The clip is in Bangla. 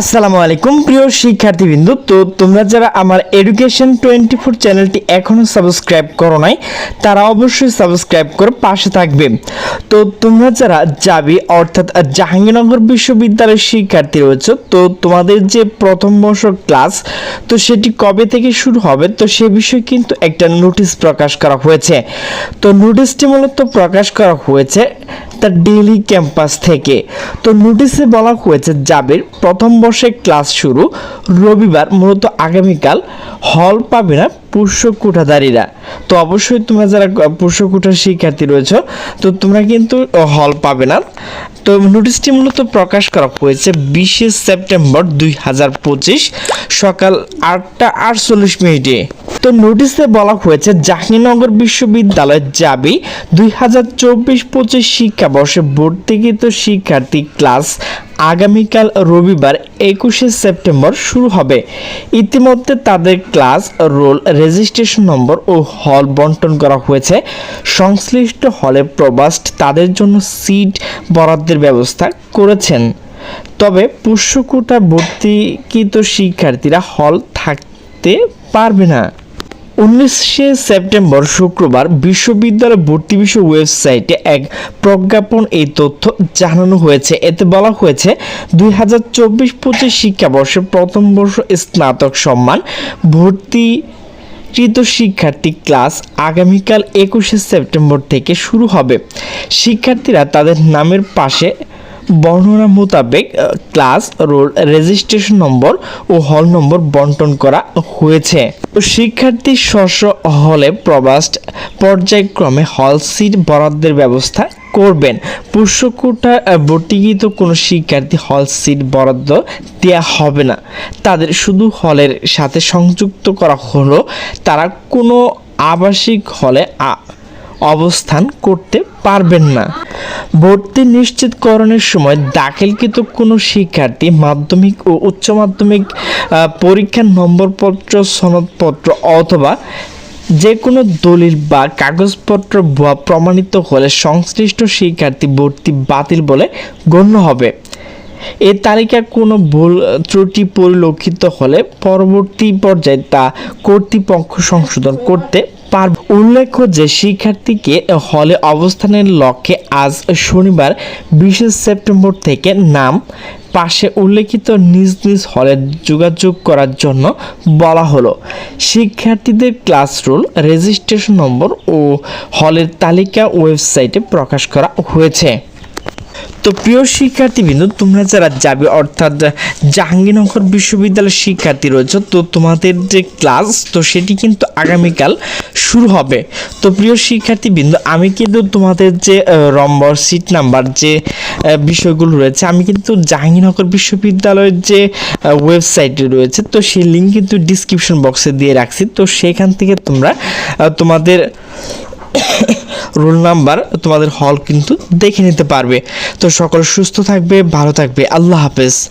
আসসালামু আলাইকুম, প্রিয় শিক্ষার্থীবৃন্দু। তো তোমরা যারা আমার এডুকেশন টোয়েন্টি ফোর চ্যানেলটি এখনও সাবস্ক্রাইব করো নাই, তারা অবশ্যই সাবস্ক্রাইব করে পাশে থাকবে। তো তোমরা যারা যাবি অর্থাৎ জাহাঙ্গীরনগর বিশ্ববিদ্যালয়ের শিক্ষার্থী রয়েছে, তো তোমাদের যে প্রথম বর্ষ ক্লাস তো সেটি কবে থেকে শুরু হবে, তো সে বিষয়ে কিন্তু একটা নোটিশ প্রকাশ করা হয়েছে। তো নোটিশটি মূলত প্রকাশ করা হয়েছে তার ডেইলি ক্যাম্পাস থেকে। তো নোটিশে বলা হয়েছে, জাবির প্রথম বর্ষে ক্লাস শুরু রবিবার, মূলত আগামীকাল। হল পাবে না পুষ্য কোঠাদারীরা তো অবশ্যই তোমরা যারা পুষ্য কোঠার শিক্ষার্থী রয়েছে, তো তোমরা কিন্তু হল পাবে না। তো নোটিশটি মূলত প্রকাশ করা হয়েছে বিশে সেপ্টেম্বর দুই হাজার পঁচিশ সকাল আটটা আটচল্লিশ মিনিটে। তো নোটিশে বলা হয়েছে, জাহাঙ্গীরনগর বিশ্ববিদ্যালয় যাবি দুই হাজার চব্বিশ পঁচিশ শিক্ষাবর্ষে ভর্তিকৃত শিক্ষার্থী ক্লাস আগামীকাল রবিবার একুশে সেপ্টেম্বর শুরু হবে। ইতিমধ্যে তাদের ক্লাস, রোল রেজিস্ট্রেশন নম্বর ও হল বন্টন করা হয়েছে। সংশ্লিষ্ট হলে প্রবাস্ট তাদের জন্য সিট বরাদ্দের ব্যবস্থা করেছেন। তবে পুষ্যকোটা ভর্তিকৃত শিক্ষার্থীরা হল থাকতে পারবে না। উনিশে সেপ্টেম্বর শুক্রবার বিশ্ববিদ্যালয় ভর্তি বিষয় ওয়েবসাইটে এক প্রজ্ঞাপন এই তথ্য জানানো হয়েছে। এতে বলা হয়েছে, দুই হাজার চব্বিশ পঁচিশ শিক্ষাবর্ষে প্রথম বর্ষ স্নাতক সম্মান ভর্তি কৃত শিক্ষার্থী ক্লাস আগামীকাল একুশে সেপ্টেম্বর থেকে শুরু হবে। শিক্ষার্থীরা তাদের নামের পাশে বর্ণনা মোতাবেক ক্লাস রোল রেজিস্ট্রেশন নম্বর ও হল নম্বর বন্টন করা হয়েছে। শিক্ষার্থী স্ব হলে প্রবাস্ট পর্যায়ক্রমে হল সিট বরাদ্দের ব্যবস্থা করবেন। পুষ্যকোটা ভর্তিকৃত কোনো শিক্ষার্থী হল সিট বরাদ্দ দেওয়া হবে না। তাদের শুধু হলের সাথে সংযুক্ত করা হলো। তারা কোনো আবাসিক হলে অবস্থান করতে পারবেন না। ভর্তি নিশ্চিতকরণের সময় দাখিলকৃত কোনো শিক্ষার্থী মাধ্যমিক ও উচ্চ মাধ্যমিক পরীক্ষার নম্বরপত্র, সনদপত্র অথবা যে কোনো দলিল বা কাগজপত্র ভুয়া প্রমাণিত হলে সংশ্লিষ্ট শিক্ষার্থী ভর্তি বাতিল বলে গণ্য হবে। এ তালিকা কোনো ভুল ত্রুটি পরিলক্ষিত হলে পরবর্তী পর্যায়ে তা কর্তৃপক্ষ সংশোধন করতে পারবে উল্লেখ্য যে শিক্ষার্থীকে হলে অবস্থানের লক্ষ্যে আজ শনিবার বিশে সেপ্টেম্বর থেকে নাম, পাশে উল্লেখিত নিজ নিজ হলে যোগাযোগ করার জন্য বলা হলো। শিক্ষার্থীদের ক্লাস রুল, রেজিস্ট্রেশন নম্বর ও হলের তালিকা ওয়েবসাইটে প্রকাশ করা হয়েছে। তো প্রিয় শিক্ষার্থীবৃন্দ তোমরা যারা যাবে অর্থাৎ জাহাঙ্গীরনগর বিশ্ববিদ্যালয়ের শিক্ষার্থী রয়েছে তো তোমাদের যে ক্লাস তো সেটি কিন্তু আগামীকাল শুরু হবে। তো প্রিয় শিক্ষার্থীবৃন্দ আমি কিন্তু তোমাদের যে আহ, রম্বর সিট নাম্বার যে বিষয়গুলো রয়েছে আমি কিন্তু জাহাঙ্গীরনগর বিশ্ববিদ্যালয়ের যে ওয়েবসাইটে রয়েছে তো সেই লিঙ্ক কিন্তু ডিসক্রিপশন বক্সে দিয়ে রাখছি। তো সেখান থেকে তোমরা তোমাদের রোল নাম্বার তোমাদের হল কিন্তু দেখে নিতে পারবে। তো সকল সুস্থ থাকবে, ভালো থাকবে। আল্লাহ হাফেজ।